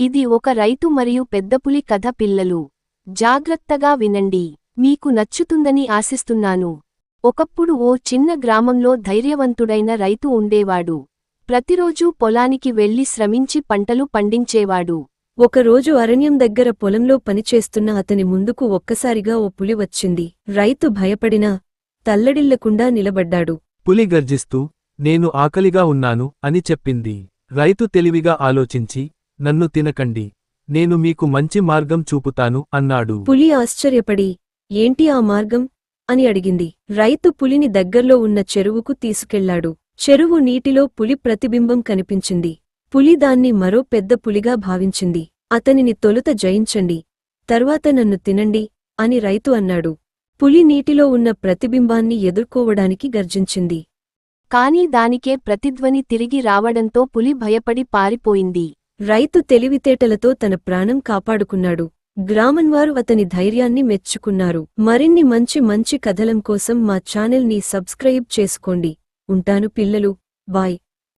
ఇది ఒక రైతు మరియు పెద్దపులి కథ పిల్లలు. జాగ్రత్తగా వినండి. మీకు నచ్చుతుందని ఆశిస్తున్నాను. ఒకప్పుడు ఓ చిన్న గ్రామంలో ధైర్యవంతుడైన రైతు ఉండేవాడు. ప్రతిరోజూ పొలానికి వెళ్ళి శ్రమించి పంటలు పండించేవాడు. ఒకరోజు అరణ్యం దగ్గర పొలంలో పనిచేస్తున్న అతని ముందుకు ఒక్కసారిగా ఓ పులి వచ్చింది. రైతు భయపడినా తల్లడిల్లకుండా నిలబడ్డాడు. పులి గర్జిస్తూ నేను ఆకలిగా ఉన్నాను అని చెప్పింది. రైతు తెలివిగా ఆలోచించి నన్ను తినకండి. నేను మీకు మంచి మార్గం చూపుతాను అన్నాడు. పులి ఆశ్చర్యపడి ఏంటి ఆ మార్గం? అని అడిగింది. రైతు పులిని దగ్గర్లో ఉన్న చెరువుకు తీసుకెళ్ళాడు. చెరువు నీటిలో పులి ప్రతిబింబం కనిపించింది. పులి దాన్ని మరో పెద్ద పులిగా భావించింది. అతనిని తొలుత జయించండి. తర్వాత నన్ను తినండి అని రైతు అన్నాడు. పులి నీటిలో ఉన్న ప్రతిబింబాన్ని ఎదుర్కోవడానికి గర్జించింది. కాని దానికే ప్రతిధ్వని తిరిగి రావడంతో పులి భయపడి పారిపోయింది. రైతు తెలివితేటలతో తన ప్రాణం కాపాడుకున్నాడు. గ్రామంవారు అతని ధైర్యాన్ని మెచ్చుకున్నారు. మరిన్ని మంచి మంచి కథలం కోసం మా ఛానల్ని సబ్స్క్రైబ్ చేసుకోండి. ఉంటాను పిల్లలు. బాయ్.